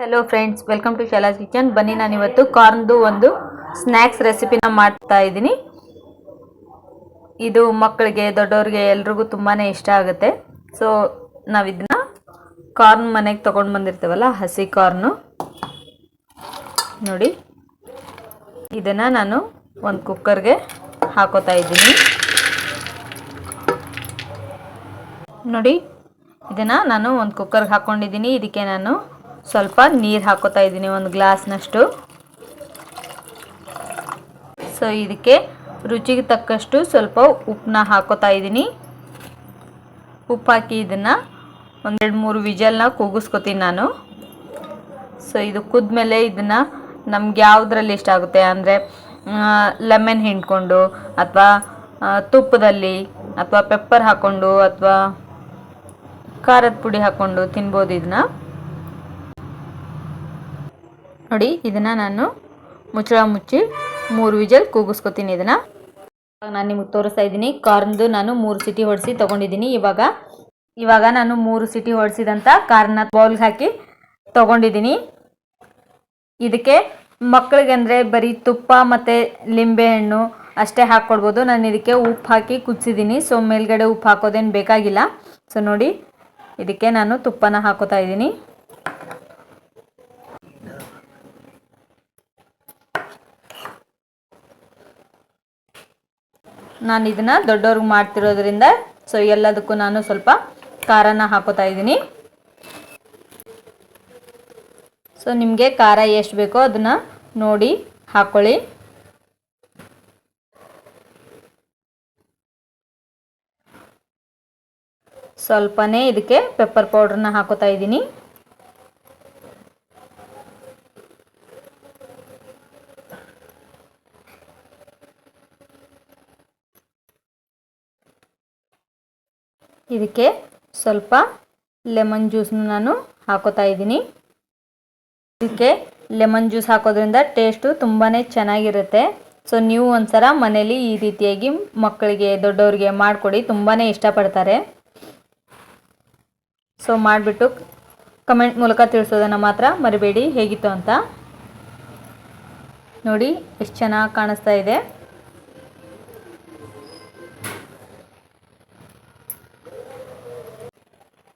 Hello friends welcome to Shala's kitchen ಬನ್ನಿ ನಾನು ಇವತ್ತು ಕಾರ್ನ್ದು ಒಂದು ಸ್ನ್ಯಾಕ್ಸ್ ರೆಸಿಪಿನ ಮಾಡ್ತಾ ಇದ್ದೀನಿ. ಇದು ಮಕ್ಕಳಿಗೆ, ದೊಡ್ಡವ್ರಿಗೆ ಎಲ್ರಿಗೂ ತುಂಬಾ ಇಷ್ಟ ಆಗುತ್ತೆ. ಸೊ ನಾವು ಇದನ್ನ ಕಾರ್ನ್ ಮನೆಗೆ ತೊಗೊಂಡು ಬಂದಿರ್ತೀವಲ್ಲ, ಹಸಿ ಕಾರ್ನು. ನೋಡಿ, ಇದನ್ನು ನಾನು ಒಂದು ಕುಕ್ಕರ್ಗೆ ಹಾಕೋತಾ ಇದ್ದೀನಿ. ನೋಡಿ, ಇದನ್ನು ನಾನು ಒಂದು ಕುಕ್ಕರ್ಗೆ ಹಾಕ್ಕೊಂಡಿದ್ದೀನಿ ಇದಕ್ಕೆ ನಾನು ಸ್ವಲ್ಪ ನೀರು ಹಾಕೋತಾ ಇದ್ದೀನಿ, ಒಂದು ಗ್ಲಾಸ್ನಷ್ಟು. ಸೊ ಇದಕ್ಕೆ ರುಚಿಗೆ ತಕ್ಕಷ್ಟು ಸ್ವಲ್ಪ ಉಪ್ಪನ್ನ ಹಾಕೋತಾ ಇದ್ದೀನಿ. ಉಪ್ಪು ಹಾಕಿ ಇದನ್ನು ಒಂದೆರಡು ಮೂರು ವಿಜಲ್ನ ಕೂಗಿಸ್ಕೊತೀನಿ ನಾನು. ಸೊ ಇದು ಕುದ್ಮೇಲೆ ಇದನ್ನು ನಮ್ಗೆ ಯಾವುದ್ರಲ್ಲಿ ಇಷ್ಟ ಆಗುತ್ತೆ ಅಂದರೆ ಲೆಮನ್ ಹಿಂಡ್ಕೊಂಡು ಅಥವಾ ತುಪ್ಪದಲ್ಲಿ ಅಥವಾ ಪೆಪ್ಪರ್ ಹಾಕ್ಕೊಂಡು ಅಥವಾ ಖಾರದ ಪುಡಿ ಹಾಕ್ಕೊಂಡು ತಿನ್ಬೋದು ಇದನ್ನ. ನೋಡಿ, ಇದನ್ನು ನಾನು ಮುಚ್ಚಳ ಮುಚ್ಚಿ ಮೂರು ವಿಜಲ್ ಕೂಗಿಸ್ಕೊತೀನಿ ಇದನ್ನು. ನಾನು ನಿಮಗೆ ತೋರಿಸ್ತಾ ಇದ್ದೀನಿ. ಕಾರ್ನ್ದು ನಾನು ಮೂರು ಸಿಟಿ ಹೊಡೆಸಿ ತೊಗೊಂಡಿದ್ದೀನಿ. ಇವಾಗ ಇವಾಗ ನಾನು ಮೂರು ಸಿಟಿ ಹೊಡೆಸಿದಂಥ ಕಾರ್ನ ಬೌಲ್ಗೆ ಹಾಕಿ ತೊಗೊಂಡಿದ್ದೀನಿ. ಇದಕ್ಕೆ ಮಕ್ಕಳಿಗೆ ಅಂದರೆ ಬರೀ ತುಪ್ಪ ಮತ್ತು ಲಿಂಬೆಹಣ್ಣು ಅಷ್ಟೇ ಹಾಕ್ಕೊಡ್ಬೋದು ನಾನು ಇದಕ್ಕೆ ಉಪ್ಪು ಹಾಕಿ ಕುದಿಸಿದ್ದೀನಿ. ಸೊ ಮೇಲ್ಗಡೆ ಉಪ್ಪು ಹಾಕೋದೇನು ಬೇಕಾಗಿಲ್ಲ. ಸೊ ನೋಡಿ, ಇದಕ್ಕೆ ನಾನು ತುಪ್ಪನ ಹಾಕೋತಾ ಇದ್ದೀನಿ. ನಾನು ಇದನ್ನು ದೊಡ್ಡವ್ರಿಗೆ ಮಾಡ್ತಿರೋದ್ರಿಂದ ಸೊ ಎಲ್ಲದಕ್ಕೂ ನಾನು ಸ್ವಲ್ಪ ಖಾರನ ಹಾಕೋತಾ ಇದ್ದೀನಿ. ಸೊ ನಿಮಗೆ ಖಾರ ಎಷ್ಟು ಬೇಕೋ ಅದನ್ನು ನೋಡಿ ಹಾಕ್ಕೊಳ್ಳಿ ಸ್ವಲ್ಪನೇ ಇದಕ್ಕೆ ಪೆಪ್ಪರ್ ಪೌಡ್ರನ್ನ ಹಾಕೋತಾ ಇದ್ದೀನಿ. ಇದಕ್ಕೆ ಸ್ವಲ್ಪ ಲೆಮನ್ ಜ್ಯೂಸ್ನ ನಾನು ಹಾಕೋತಾ ಇದ್ದೀನಿ. ಇದಕ್ಕೆ ಲೆಮನ್ ಜ್ಯೂಸ್ ಹಾಕೋದ್ರಿಂದ ಟೇಸ್ಟು ತುಂಬಾ ಚೆನ್ನಾಗಿರುತ್ತೆ. ಸೊ ನೀವು ಒಂದ್ಸಲ ಮನೇಲಿ ಈ ರೀತಿಯಾಗಿ ಮಕ್ಕಳಿಗೆ, ದೊಡ್ಡವ್ರಿಗೆ ಮಾಡಿಕೊಡಿ ತುಂಬಾ ಇಷ್ಟಪಡ್ತಾರೆ. ಸೊ ಮಾಡಿಬಿಟ್ಟು ಕಮೆಂಟ್ ಮೂಲಕ ತಿಳಿಸೋದನ್ನು ಮಾತ್ರ ಮರಿಬೇಡಿ. ಹೇಗಿತ್ತು ಅಂತ ನೋಡಿ, ಎಷ್ಟು ಚೆನ್ನಾಗಿ ಕಾಣಿಸ್ತಾ ಇದೆ.